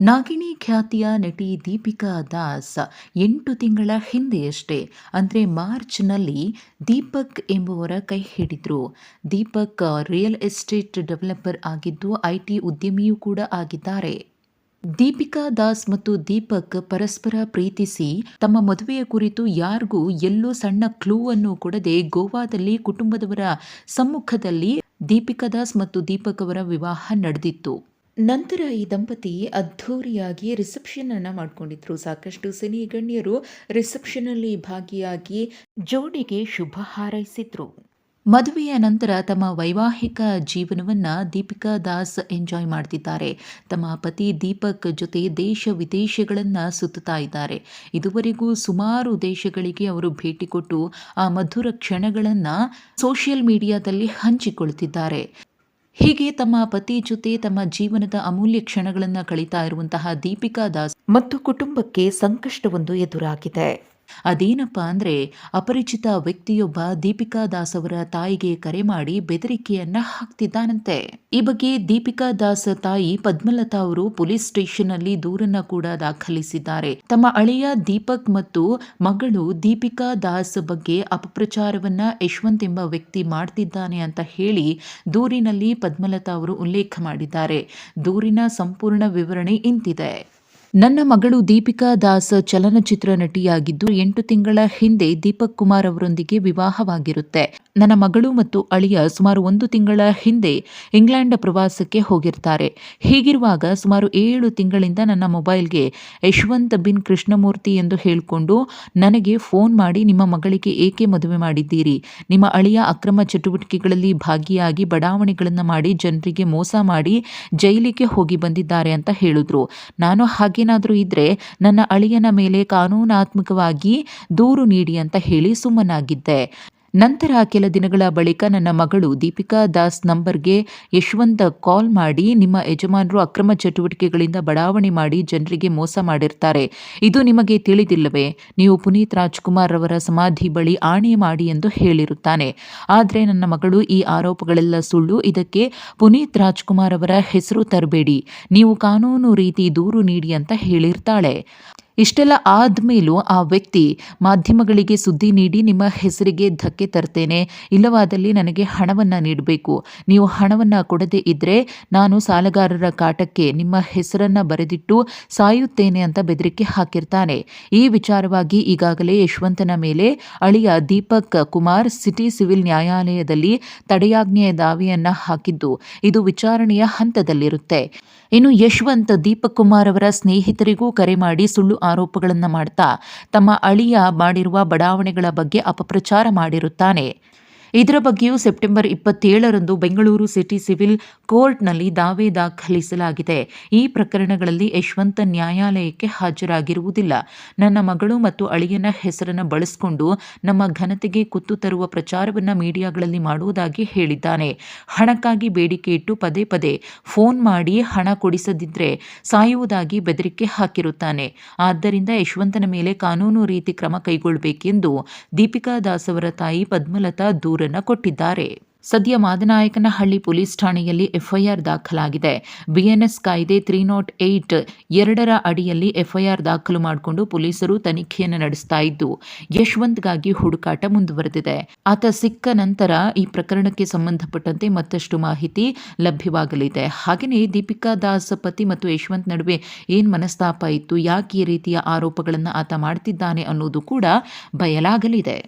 ನಾಗಿಣಿ ಖ್ಯಾತಿಯ ನಟಿ ದೀಪಿಕಾ ದಾಸ್ ಎಂಟು ತಿಂಗಳ ಹಿಂದೆಯಷ್ಟೇ ಅಂದರೆ ಮಾರ್ಚ್ನಲ್ಲಿ ದೀಪಕ್ ಎಂಬುವರ ಕೈ ಹಿಡಿದ್ರು. ದೀಪಕ್ ರಿಯಲ್ ಎಸ್ಟೇಟ್ ಡೆವಲಪರ್ ಆಗಿದ್ದು ಐ ಟಿ ಉದ್ಯಮಿಯೂ ಕೂಡ ಆಗಿದ್ದಾರೆ. ದೀಪಿಕಾ ದಾಸ್ ಮತ್ತು ದೀಪಕ್ ಪರಸ್ಪರ ಪ್ರೀತಿಸಿ ತಮ್ಮ ಮದುವೆಯ ಕುರಿತು ಯಾರಿಗೂ ಎಲ್ಲೂ ಸಣ್ಣ ಕ್ಲೂ ಅನ್ನು ಕೊಡದೆ ಗೋವಾದಲ್ಲಿ ಕುಟುಂಬದವರ ಸಮ್ಮುಖದಲ್ಲಿ ದೀಪಿಕಾ ದಾಸ್ ಮತ್ತು ದೀಪಕ್ ಅವರ ವಿವಾಹ ನಡೆದಿತ್ತು. ನಂತರ ಈ ದಂಪತಿ ಅದ್ಧೂರಿಯಾಗಿ ರಿಸೆಪ್ಷನ್ ಅನ್ನ ಮಾಡ್ಕೊಂಡಿದ್ರು. ಸಾಕಷ್ಟು ಸಿನಿ ಗಣ್ಯರು ರಿಸೆಪ್ಷನ್ ಅಲ್ಲಿ ಭಾಗಿಯಾಗಿ ಜೋಡಿಗೆ ಶುಭ ಹಾರೈಸಿದ್ರು. ಮದುವೆಯ ನಂತರ ತಮ್ಮ ವೈವಾಹಿಕ ಜೀವನವನ್ನ ದೀಪಿಕಾ ದಾಸ್ ಎಂಜಾಯ್ ಮಾಡ್ತಿದ್ದಾರೆ. ತಮ್ಮ ಪತಿ ದೀಪಕ್ ಜೊತೆ ದೇಶ ವಿದೇಶಗಳನ್ನು ಸುತ್ತುತ್ತಾ ಇದ್ದಾರೆ. ಇದುವರೆಗೂ ಸುಮಾರು ದೇಶಗಳಿಗೆ ಅವರು ಭೇಟಿ ಕೊಟ್ಟು ಆ ಮಧುರ ಕ್ಷಣಗಳನ್ನು ಸೋಷಿಯಲ್ ಮೀಡಿಯಾದಲ್ಲಿ ಹಂಚಿಕೊಳ್ತಿದ್ದಾರೆ. ಹೀಗೆ ತಮ್ಮ ಪತಿ ಜೊತೆ ತಮ್ಮ ಜೀವನದ ಅಮೂಲ್ಯ ಕ್ಷಣಗಳನ್ನು ಕಳೀತಾ ಇರುವಂತಹ ದೀಪಿಕಾ ದಾಸ್ ಮತ್ತು ಕುಟುಂಬಕ್ಕೆ ಸಂಕಷ್ಟವೊಂದು ಎದುರಾಗಿದೆ. ಅದೇನಪ್ಪ ಅಂದ್ರೆ ಅಪರಿಚಿತ ವ್ಯಕ್ತಿಯೊಬ್ಬ ದೀಪಿಕಾ ದಾಸ್ ಅವರ ತಾಯಿಗೆ ಕರೆ ಮಾಡಿ ಬೆದರಿಕೆಯನ್ನ ಹಾಕ್ತಿದ್ದಾನಂತೆ. ಈ ಬಗ್ಗೆ ದೀಪಿಕಾ ದಾಸ್ ತಾಯಿ ಪದ್ಮಲತಾ ಅವರು ಪೊಲೀಸ್ ಸ್ಟೇಷನ್ ಅಲ್ಲಿ ದೂರನ್ನ ಕೂಡ ದಾಖಲಿಸಿದ್ದಾರೆ. ತಮ್ಮ ಅಳಿಯ ದೀಪಕ್ ಮತ್ತು ಮಗಳು ದೀಪಿಕಾ ದಾಸ್ ಬಗ್ಗೆ ಅಪಪ್ರಚಾರವನ್ನ ಯಶವಂತ್ ಎಂಬ ವ್ಯಕ್ತಿ ಮಾಡ್ತಿದ್ದಾನೆ ಅಂತ ಹೇಳಿ ದೂರಿನಲ್ಲಿ ಪದ್ಮಲತಾ ಅವರು ಉಲ್ಲೇಖ ಮಾಡಿದ್ದಾರೆ. ದೂರಿನ ಸಂಪೂರ್ಣ ವಿವರಣೆ ಇಂತಿದೆ. ನನ್ನ ಮಗಳು ದೀಪಿಕಾ ದಾಸ್ ಚಲನಚಿತ್ರ ನಟಿಯಾಗಿದ್ದು ಎಂಟು ತಿಂಗಳ ಹಿಂದೆ ದೀಪಕ್ ಕುಮಾರ್ ಅವರೊಂದಿಗೆ ವಿವಾಹವಾಗಿರುತ್ತೆ. ನನ್ನ ಮಗಳು ಮತ್ತು ಅಳಿಯ ಸುಮಾರು ಒಂದು ತಿಂಗಳ ಹಿಂದೆ ಇಂಗ್ಲೆಂಡ್ ಪ್ರವಾಸಕ್ಕೆ ಹೋಗಿರ್ತಾರೆ. ಹೀಗಿರುವಾಗ ಸುಮಾರು ಏಳು ತಿಂಗಳಿಂದ ನನ್ನ ಮೊಬೈಲ್ಗೆ ಯಶವಂತ್ ಬಿನ್ ಕೃಷ್ಣಮೂರ್ತಿ ಎಂದು ಹೇಳಿಕೊಂಡು ನನಗೆ ಫೋನ್ ಮಾಡಿ, ನಿಮ್ಮ ಮಗಳಿಗೆ ಏಕೆ ಮದುವೆ ಮಾಡಿದ್ದೀರಿ? ನಿಮ್ಮ ಅಳಿಯ ಅಕ್ರಮ ಚಟುವಟಿಕೆಗಳಲ್ಲಿ ಭಾಗಿಯಾಗಿ ಬಡಾವಣೆಗಳನ್ನು ಮಾಡಿ, ಜನರಿಗೆ ಮೋಸ ಮಾಡಿ ಜೈಲಿಗೆ ಹೋಗಿ ಬಂದಿದ್ದಾರೆ ಅಂತ ಹೇಳಿದ್ರು. ನಾನು ಹಾಗೆ ಏನಾದರೂ ಇದ್ದರೆ ನನ್ನ ಅಳಿಯನ ಮೇಲೆ ಕಾನೂನಾತ್ಮಕವಾಗಿ ದೂರು ನೀಡಿ ಅಂತ ಹೇಳಿ ಸುಮ್ಮನಾಗಿದ್ದೆ. ನಂತರ ಕೆಲ ದಿನಗಳ ಬಳಿಕ ನನ್ನ ಮಗಳು ದೀಪಿಕಾ ದಾಸ್ ನಂಬರ್ಗೆ ಯಶವಂತ ಕಾಲ್ ಮಾಡಿ, ನಿಮ್ಮ ಯಜಮಾನರು ಅಕ್ರಮ ಚಟುವಟಿಕೆಗಳಿಂದ ಬಡಾವಣೆ ಮಾಡಿ ಜನರಿಗೆ ಮೋಸ ಮಾಡಿರ್ತಾರೆ. ಇದು ನಿಮಗೆ ತಿಳಿದಿಲ್ಲವೇ? ನೀವು ಪುನೀತ್ ರಾಜ್ಕುಮಾರ್ ಅವರ ಸಮಾಧಿ ಬಳಿ ಆಣೆ ಮಾಡಿ ಎಂದು ಹೇಳಿರುತ್ತಾನೆ. ಆದರೆ ನನ್ನ ಮಗಳು ಈ ಆರೋಪಗಳೆಲ್ಲ ಸುಳ್ಳು. ಇದಕ್ಕೆ ಪುನೀತ್ ರಾಜ್ಕುಮಾರ್ ಅವರ ಹೆಸರು ತರಬೇಡಿ. ನೀವು ಕಾನೂನು ರೀತಿ ದೂರು ನೀಡಿ ಅಂತ ಹೇಳಿರ್ತಾಳೆ. ಇಷ್ಟೆಲ್ಲ ಆದಮೇಲೂ ಆ ವ್ಯಕ್ತಿ ಮಾಧ್ಯಮಗಳಿಗೆ ಸುದ್ದಿ ನೀಡಿ ನಿಮ್ಮ ಹೆಸರಿಗೆ ಧಕ್ಕೆ ತರ್ತೇನೆ. ಇಲ್ಲವಾದಲ್ಲಿ ನನಗೆ ಹಣವನ್ನು ನೀಡಬೇಕು. ನೀವು ಹಣವನ್ನು ಕೊಡದೇ ಇದ್ದರೆ ನಾನು ಸಾಲಗಾರರ ಕಾಟಕ್ಕೆ ನಿಮ್ಮ ಹೆಸರನ್ನು ಬರೆದಿಟ್ಟು ಸಾಯುತ್ತೇನೆ ಅಂತ ಬೆದರಿಕೆ ಹಾಕಿರ್ತಾನೆ. ಈ ವಿಚಾರವಾಗಿ ಈಗಾಗಲೇ ಯಶವಂತನ ಮೇಲೆ ಅಳಿಯ ದೀಪಕ್ ಕುಮಾರ್ ಸಿಟಿ ಸಿವಿಲ್ ನ್ಯಾಯಾಲಯದಲ್ಲಿ ತಡೆಯಾಜ್ಞೆಯ ದಾವೆಯನ್ನ ಹಾಕಿದ್ದು. ಇದು ವಿಚಾರಣೆಯ ಹಂತದಲ್ಲಿರುತ್ತೆ. ಇನ್ನು ಯಶವಂತ್ ದೀಪಕ್ ಕುಮಾರ್ ಅವರ ಸ್ನೇಹಿತರಿಗೂ ಕರೆ ಮಾಡಿ ಸುಳ್ಳು ಆರೋಪಗಳನ್ನು ಮಾಡ್ತಾ ತಮ್ಮ ಅಳಿಯ ಮಾಡಿರುವ ಬಡಾವಣೆಗಳ ಬಗ್ಗೆ ಅಪಪ್ರಚಾರ ಮಾಡಿರುತ್ತಾನೆ. ಇದರ ಬಗ್ಗೆಯೂ ಸೆಪ್ಟೆಂಬರ್ ಇಪ್ಪತ್ತೇಳರಂದು ಬೆಂಗಳೂರು ಸಿಟಿ ಸಿವಿಲ್ ಕೋರ್ಟ್ನಲ್ಲಿ ದಾವೆ ದಾಖಲಿಸಲಾಗಿದೆ. ಈ ಪ್ರಕರಣಗಳಲ್ಲಿ ಯಶವಂತ ನ್ಯಾಯಾಲಯಕ್ಕೆ ಹಾಜರಾಗಿರುವುದಿಲ್ಲ. ನನ್ನ ಮಗಳು ಮತ್ತು ಅಳಿಯನ ಹೆಸರನ್ನು ಬಳಸಿಕೊಂಡು ನಮ್ಮ ಘನತೆಗೆ ಕುತ್ತು ತರುವ ಪ್ರಚಾರವನ್ನು ಮೀಡಿಯಾಗಳಲ್ಲಿ ಮಾಡುವುದಾಗಿ ಹೇಳಿದ್ದಾನೆ. ಹಣಕ್ಕಾಗಿ ಬೇಡಿಕೆ ಇಟ್ಟು ಪದೇ ಪದೇ ಫೋನ್ ಮಾಡಿ ಹಣ ಕೊಡಿಸದಿದ್ದರೆ ಸಾಯುವುದಾಗಿ ಬೆದರಿಕೆ ಹಾಕಿರುತ್ತಾನೆ. ಆದ್ದರಿಂದ ಯಶವಂತನ ಮೇಲೆ ಕಾನೂನು ರೀತಿ ಕ್ರಮ ಕೈಗೊಳ್ಳಬೇಕೆಂದು ದೀಪಿಕಾ ದಾಸ್ ಅವರ ತಾಯಿ ಪದ್ಮಲತಾ ದೂರ ದೂರನ್ನು ಕೊಟ್ಟಿದ್ದಾರೆ. ಸದ್ಯ ಮಾದನಾಯಕನಹಳ್ಳಿ ಪೊಲೀಸ್ ಠಾಣೆಯಲ್ಲಿ ಎಫ್ಐಆರ್ ದಾಖಲಾಗಿದೆ. ಬಿಎನ್ಎಸ್ ಕಾಯ್ದೆ ತ್ರೀ ನಾಟ್ ಏಟ್ ಎರಡರ ಅಡಿಯಲ್ಲಿ ಎಫ್ಐಆರ್ ದಾಖಲು ಮಾಡಿಕೊಂಡು ಪೊಲೀಸರು ತನಿಖೆಯನ್ನು ನಡೆಸ್ತಾ ಇದ್ದು, ಯಶವಂತ್ಗಾಗಿ ಹುಡುಕಾಟ ಮುಂದುವರೆದಿದೆ. ಆತ ಸಿಕ್ಕ ನಂತರ ಈ ಪ್ರಕರಣಕ್ಕೆ ಸಂಬಂಧಪಟ್ಟಂತೆ ಮತ್ತಷ್ಟು ಮಾಹಿತಿ ಲಭ್ಯವಾಗಲಿದೆ. ಹಾಗೆಯೇ ದೀಪಿಕಾ ದಾಸ್ ಪತಿ ಮತ್ತು ಯಶವಂತ್ ನಡುವೆ ಏನ್ ಮನಸ್ತಾಪ ಇತ್ತು, ಯಾಕೆ ಈ ರೀತಿಯ ಆರೋಪಗಳನ್ನು ಆತ ಮಾಡ್ತಿದ್ದಾನೆ ಅನ್ನೋದು ಕೂಡ ಬಯಲಾಗಲಿದೆ.